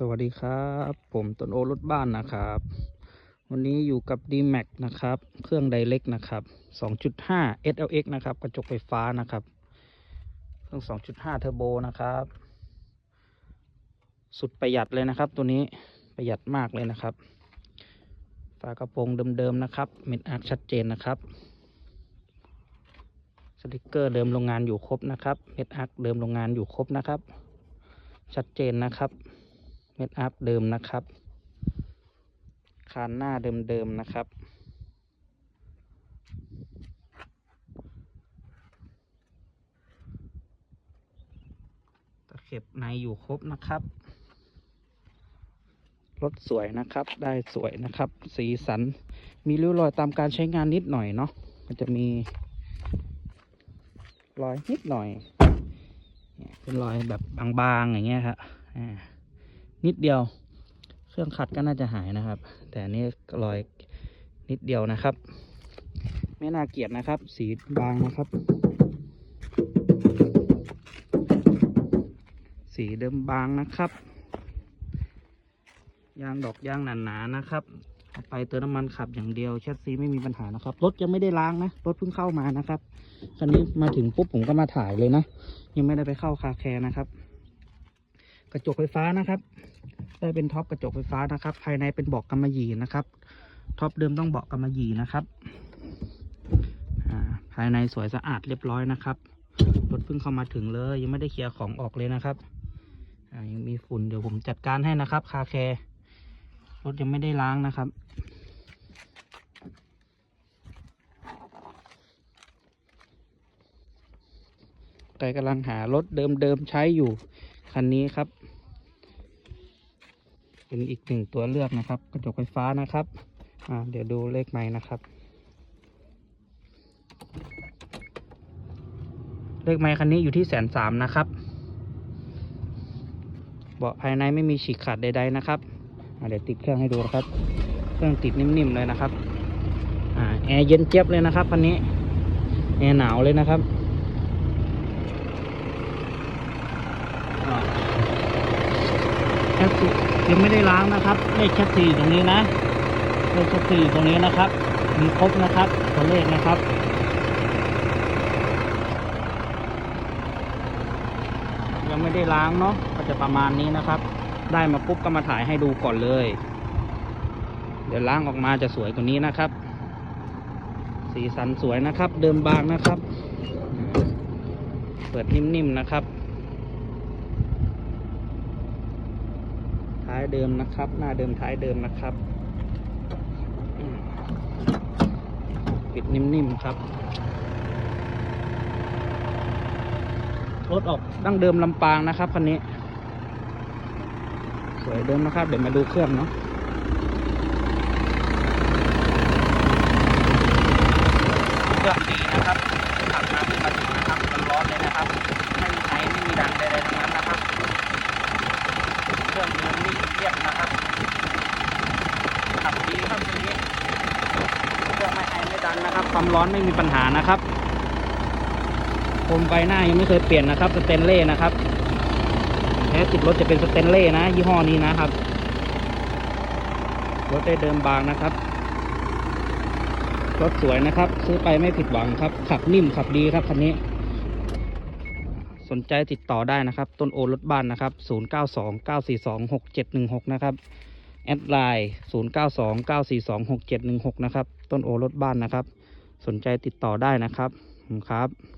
สวัสดีครับ ผมต้นโอรถบ้านนะครับ วันนี้อยู่กับ d m a x นะครับ เครื่องไดเ c กนะครับ 2.5 SLX นะครับ กระจกไฟฟ้านะครับ เครื่อง 2.5 เทอร์โบนะครับ สุดประหยัดเลยนะครับ ตัวนี้ประหยัดมากเลยนะครับ ฝากระโปรงเดิมๆนะครับเม็ดอาร์ชัดเจนนะครับสติกเกอร์เดิมโรงงานอยู่ครบนะครับเม็ดอาร์เดิมโรงงานอยู่ครบนะครับ ชัดเจนนะครับ เม็ดอัพเดิมนะครับ คานหน้าเดิมๆนะครับ ตะเข็บในอยู่ครบนะครับ รถสวยนะครับ ได้สวยนะครับ สีสัน มีริ้วรอยตามการใช้งานนิดหน่อยเนาะ มันจะมีรอยนิดหน่อยเนี่ยเป็นรอยแบบบางๆอย่างเงี้ยครับอ่า นิดเดียว เครื่องขัดก็น่าจะหายนะครับ แต่อันนี้รอยนิดเดียวนะครับ ไม่น่าเกลียดนะครับ สีบางนะครับ สีเดิมบางนะครับ ยางดอกยางหนาๆนนะครับไปเติมน้ำมันขับอย่างเดียวแชสซีไม่มีปัญหานะครับ รถยังไม่ได้ล้างนะ รถเพิ่งเข้ามานะครับ คันนี้มาถึงปุ๊บผมก็มาถ่ายเลยนะ ยังไม่ได้ไปเข้าคาแคร์นะครับ กระจกไฟฟ้านะครับ ได้เป็นท็อปกระจกไฟฟ้านะครับ ภายในเป็นเบาะกำมะหยี่นะครับ ท็อปเดิมต้องเบาะกำมะหยี่นะครับอ่าภายในสวยสะอาดเรียบร้อยนะครับรถเพิ่งเข้ามาถึงเลย ยังไม่ได้เคลียร์ของออกเลยนะครับอ่ายังมีฝุ่นเดี๋ยวผมจัดการให้นะครับ คาแคร์รถยังไม่ได้ล้างนะครับใครกำลังหารถเดิมๆใช้อยู่ คันนี้ครับ เป็นอีกหนึ่งตัวเลือกนะครับ กระจกไฟฟ้านะครับอ่าเดี๋ยวดูเลขไม้นะครับ เลขไม้คันนี้อยู่ที่แสนสามนะครับเบาะภายในไม่มีฉีกขาดใดๆนะครับเดี๋ยวติดเครื่องให้ดูนะครับ เครื่องติดนิ่มๆเลยนะครับ อ่าแอร์เย็นเจี๊ยบเลยนะครับคันนี้ แอร์หนาวเลยนะครับอ่า แคสซียังไม่ได้ล้างนะครับเลขแคสซีตรงนี้นะเลขแคสซีตรงนี้นะครับ มีครบนะครับตัวเลขนะครับยังไม่ได้ล้างเนาะก็จะประมาณนี้นะครับ ได้มาปุ๊บก็มาถ่ายให้ดูก่อนเลย เดี๋ยวล้างออกมาจะสวยกว่านี้นะครับ สีสันสวยนะครับ เดิมบางนะครับ เปิดนิ่มๆนะครับายเดิมนะครับ หน้าเดิมท้ายเดิมนะครับ ปิดนิ่มๆครับ รถออกดั้งเดิมลำปางนะครับคันนี้ สวยเดิมนะครับ เดี๋ยวมาดูเครื่องเนาะเครื่องดีนะครับขับน้ำมาถึงนะครับมันร้อนเลยนะครับ ไม่มีไอไม่มีดังใดๆทั้งนั้นนะครับ เครื่องเดินนิ่ง เรียบนะครับขับดีครับตัวนี้เครื่องไม่ไอไม่ดันนะครับ ความร้อนไม่มีปัญหานะครับโคมไฟหน้ายังไม่เคยเปลี่ยนนะครับสเตนเล่นะครับแท้ติดรถจะเป็นสเตนเล่นะ ยี่ห้อนี้นะครับ รถได้เดิมบางนะครับ รถสวยนะครับ ซื้อไปไม่ผิดหวังครับ ขับนิ่มขับดีครับคันนี้ สนใจติดต่อได้นะครับ ต้นโอรถบ้านนะครับ 0929426716 นะครับ แอดไลน์ 0929426716 นะครับ ต้นโอรถบ้านนะครับ สนใจติดต่อได้นะครับครับ